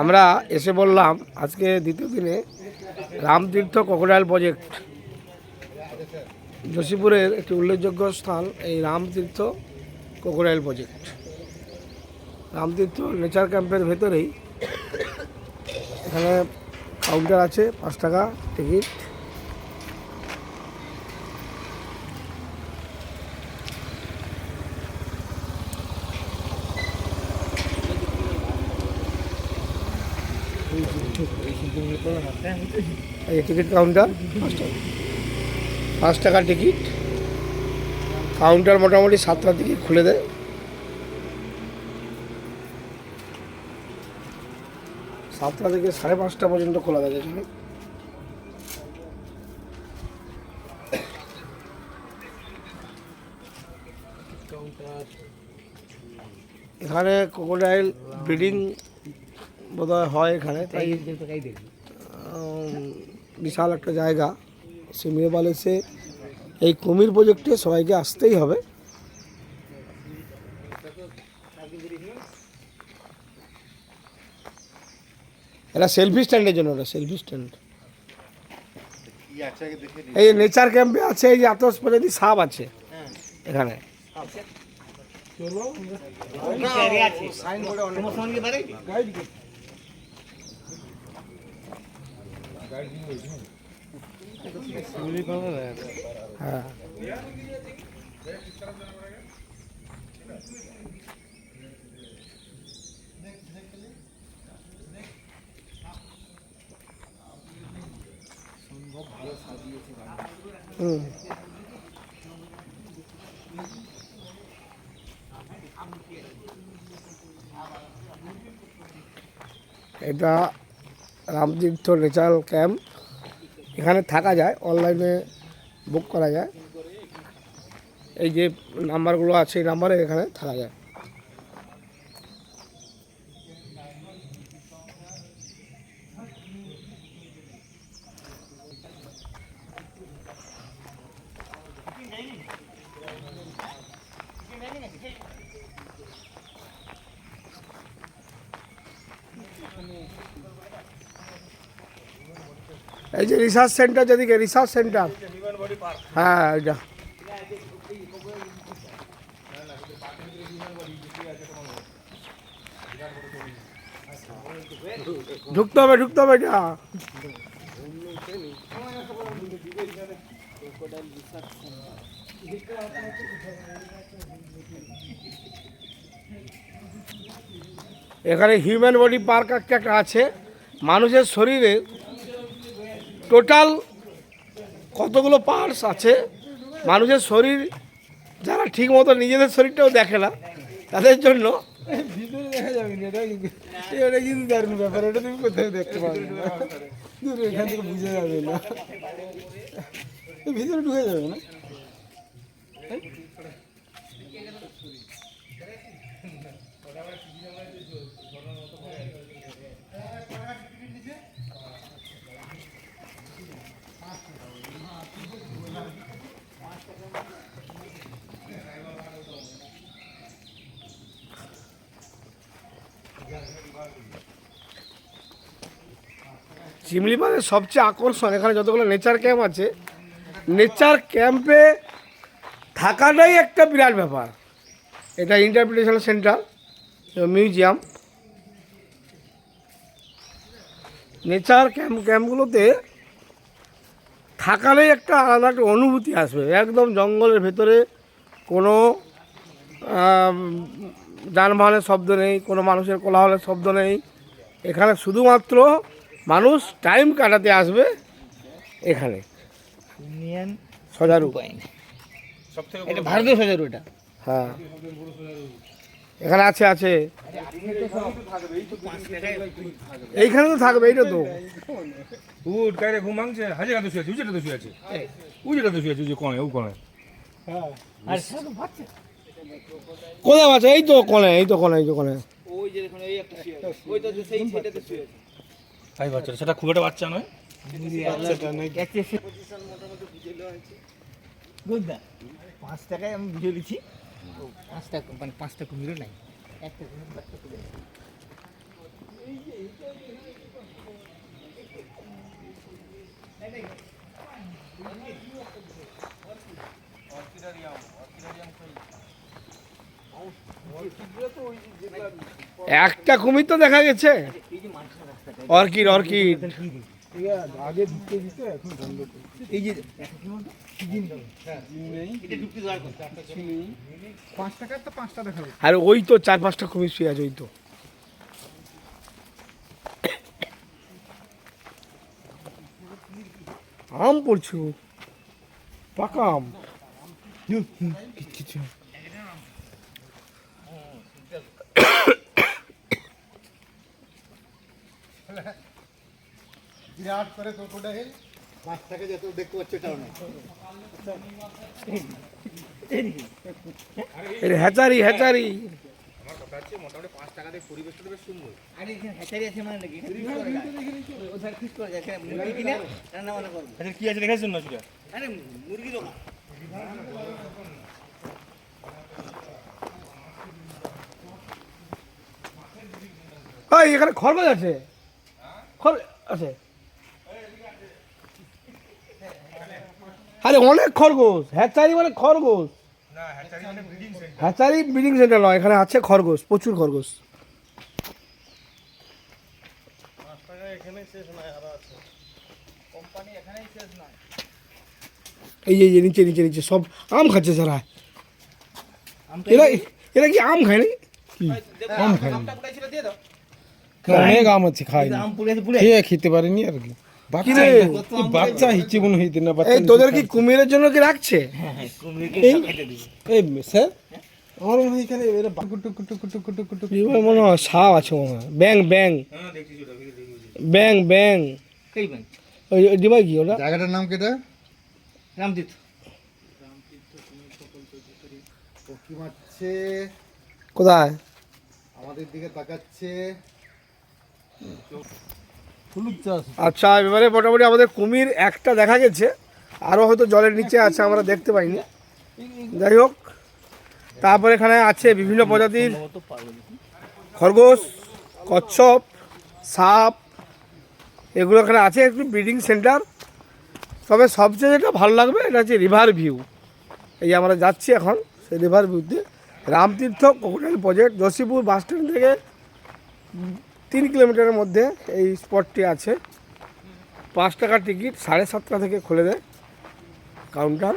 আমরা এসে বললাম, আজকে দ্বিতীয় দিনে রামতীর্থ ক্রোকোডাইল প্রজেক্ট যোশীপুরের একটি উল্লেখযোগ্য স্থান, এই Ramtirtha crocodile project Ramtirtha nature ক্যাম্পের ভেতরেই এখানে কাউন্টার আছে, পাঁচ টাকা টিকিট এই টিকিট কাউন্টার পাঁচ টাকা পাঁচ টাকা টিকিট কাউন্টার মোটামুটি সাতটা থেকে খুলে দেয়। সাতটা থেকে সাড়ে পাঁচটা পর্যন্ত খোলা থাকে এখানে। এখানে ক্রোকোডাইল ব্রিডিং বোধহয় হয় এখানে তাই বিশাল একটা জায়গা সিমিয়ে বলেছে এই কুমির প্রজেক্টে সবাইকে আসতেই হবে এটা সেলফি স্ট্যান্ডের জন্য ওটা সেলফি স্ট্যান্ড এই নেচার ক্যাম্পে আছে এই আতস প্রজাতি সাপ আছে এখানে হ্যাঁ হুম। এটা রামতীর্থ ন্যাচারাল ক্যাম্প এখানে থাকা যায়, অনলাইনে বুক করা যায়। এই যে নাম্বারগুলো আছে, এই নাম্বারে এখানে থাকা যায়। এই যে রিসার্চ সেন্টার যেদিকে রিসার্চ সেন্টার হ্যাঁ এটা ঢুকতে হবে ঢুকতে হবে এটা। এখানে হিউম্যান বডি পার্ক একটা একটা আছে। মানুষের শরীরে টোটাল কতগুলো পার্টস আছে? মানুষের শরীর, যারা ঠিক মতো নিজেদের শরীরটাও দেখে না, তাদের জন্য ভিতরে দেখা যাবে না এটা কিন্তু দারুণ ব্যাপার এটা তুমি কোথাও দেখতে পাবে না দূরে এখান থেকে বুঝে যাবে না ভিতরে ঢুকে যাবে না। শিমলিপালের সবচেয়ে আকর্ষণ, এখানে যতগুলো নেচার ক্যাম্প আছে নেচার ক্যাম্পে থাকাটাই একটা বিরাট ব্যাপার। এটা interpretation centre museum nature camp ক্যাম্পগুলোতে থাকারই একটা আলাদা একটা অনুভূতি আসবে। একদম জঙ্গলের ভেতরে কোনো যানবাহনের শব্দ নেই কোনো মানুষের কোলাহলের শব্দ নেই। এখানে শুধুমাত্র মানুষ টাইম কাটাতে আসবে এখানে। সজারু। এটা ভারতীয় সজারু এটা। হ্যাঁ। এখানে আছে আছে। এইখানে তো থাকবে এইটা তো। উঠ কাইরে ঘুম ভাঙছে? হাজে কাতে শুয়ে আছে উজেটা শুয়ে আছে। উজেটা শুয়ে আছে উজে কোণে ও কোণে। আর কোথায় আছে এই তো কোনে এই তো কোনে এই তো কোনে। ওই যে দেখুন এই একটা শুয়ে ওই তো সেই সেটাতে শুয়ে আছে। তাই বাচ্চা সেটা খুব একটা বাচ্চা নয়? বুঝলা? পাঁচ টাকায় আমি বুঝে দিচ্ছি। ও পাঁচ টাকা মানে পাঁচটা কুমিরও নাই। একটা কুমির বাচ্চা তুলে দিচ্ছি। একটা কুমির তো দেখা গেছে। Orchid orchid. আগে ঢুকতে দিতে এখন বন্ধ এই যে পাঁচ টাকার তো পাঁচটা আর ওই তো চার পাঁচটা কুমির শুয়ে আছে ওই তো। আম পড়ছে। পাকা আম। কিছু। বিরাট করে ক্রোকোডাইল মাছটাকে যত দেখতে পাচ্ছ এটাও নেই। এটা হ্যাচারি হ্যাচারি। আরে এখানে হ্যাচারি আছে মানে নাকি? এখানে ফিস করা যায়। মুরগি কিনে রান্না বান্না করব। আচ্ছা কি আছে দেখাচ্ছেন না সেটা আরে মুরগি দোকান। এখানে খরগোশ আছে খর আছে। আরে অনেক খরগোশ। হ্যাচারি মানে খরগোশ। হ্যাচারি মানে ব্রিডিং সেন্টার ব্রিডিং সেন্টার নয় এখানে আছে খরগোশ প্রচুর খরগোশ। এই যে নিচে নিচে নিচে সব আম খাচ্ছে সারা এরা এরা কি আম খায় নাকি? আম খাই অনেক আম আছে পুড়ে। খেয়ে খেতে পারেনি আর কি। কি বাচ্চা হিচ্ছে মনে হইতে না বাচ্চা এই তোদের কি কুমিরের জন্য কি রাখছে? কুমিরকে এই এই স্যার? আমার মনে হয় এখানে এরা বাকু টুকু টুকু টুকু টুকু টুকু মনে হয়? সাপ আছে মনে হয়। ব্যাং ব্যাং। হ্যাঁ ব্যাং ব্যাং। ওই ওই ডিবাই কি ওটা? জায়গাটার নাম কেটা মারছে। কোথায়? আমাদের দিকে তাকাচ্ছে। আচ্ছা এবারে মোটামুটি আমাদের কুমির একটা দেখা গেছে। আরও হয়তো জলের নিচে আছে, আমরা দেখতে পাইনি। যাই হোক, তারপর এখানে আছে বিভিন্ন প্রজাতির খরগোশ, কচ্ছপ, সাপ, এগুলো এখানে আছে, একটু ব্রিডিং সেন্টার। তবে সবচেয়ে যেটা ভালো লাগবে, এটা হচ্ছে রিভার ভিউ। এই আমরা যাচ্ছি এখন, সেই রিভার ভিউতে। রামতীর্থ কোকোটাইল প্রজেক্ট জসিপুর বাস স্ট্যান্ড থেকে তিন কিলোমিটারের মধ্যে এই স্পটটি আছে। পাঁচ টাকার টিকিট সাড়ে সাতটা থেকে খুলে দেয়। কাউন্টার।